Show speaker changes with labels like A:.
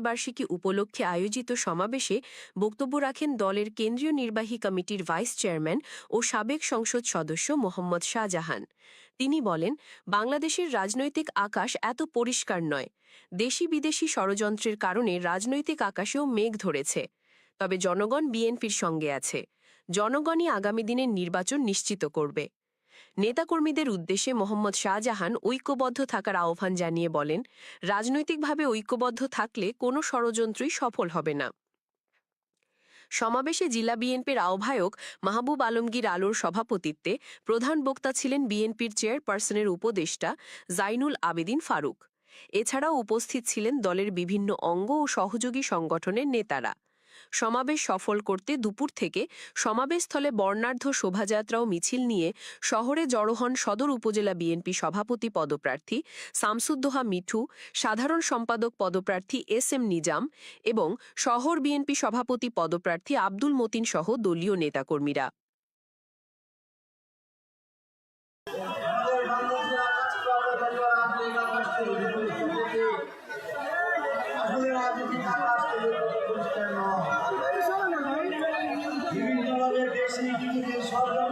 A: বার্ষিকী উপলক্ষে আয়োজিত সমাবেশে বক্তব্য রাখেন দলের কেন্দ্রীয় নির্বাহী কমিটির ভাইস চেয়ারম্যান ও সাবেক সংসদ সদস্য মোহাম্মদ শাহজাহান। তিনি বলেন, বাংলাদেশের রাজনৈতিক আকাশ এত পরিষ্কার নয়। দেশি বিদেশি ষড়যন্ত্রের কারণে রাজনৈতিক আকাশেও মেঘ ধরেছে। তবে জনগণ বিএনপির সঙ্গে আছে। জনগণই আগামী দিনের নির্বাচন নিশ্চিত করবে। নেতাকর্মীদের উদ্দেশ্যে মোহাম্মদ শাহজাহান ঐক্যবদ্ধ থাকার আহ্বান জানিয়ে বলেন, রাজনৈতিকভাবে ঐক্যবদ্ধ থাকলে কোনো ষড়যন্ত্রই সফল হবে না। সমাবেশে জেলা বিএনপির আহ্বায়ক মাহবুব আলমগীর আলোর সভাপতিত্বে প্রধান বক্তা ছিলেন বিএনপির চেয়ারপারসনের উপদেষ্টা জাইনুল আবেদিন ফারুক। এছাড়াও উপস্থিত ছিলেন দলের বিভিন্ন অঙ্গ ও সহযোগী সংগঠনের নেতারা। সমাবেশ সফল করতে দুপুর থেকে সমাবেশস্থলে বর্ণার্ধ শোভাযাত্রা ও মিছিল নিয়ে শহরে জড়ো হন সদর উপজেলা বিএনপি সভাপতি পদপ্রার্থী শামসুদ্দোহা মিঠু, সাধারণ সম্পাদক পদপ্রার্থী এস এম নিজাম এবং শহর বিএনপি সভাপতি পদপ্রার্থী আব্দুল মতিন সহ দলীয় নেতাকর্মীরা। আমাদের দেশে সরকার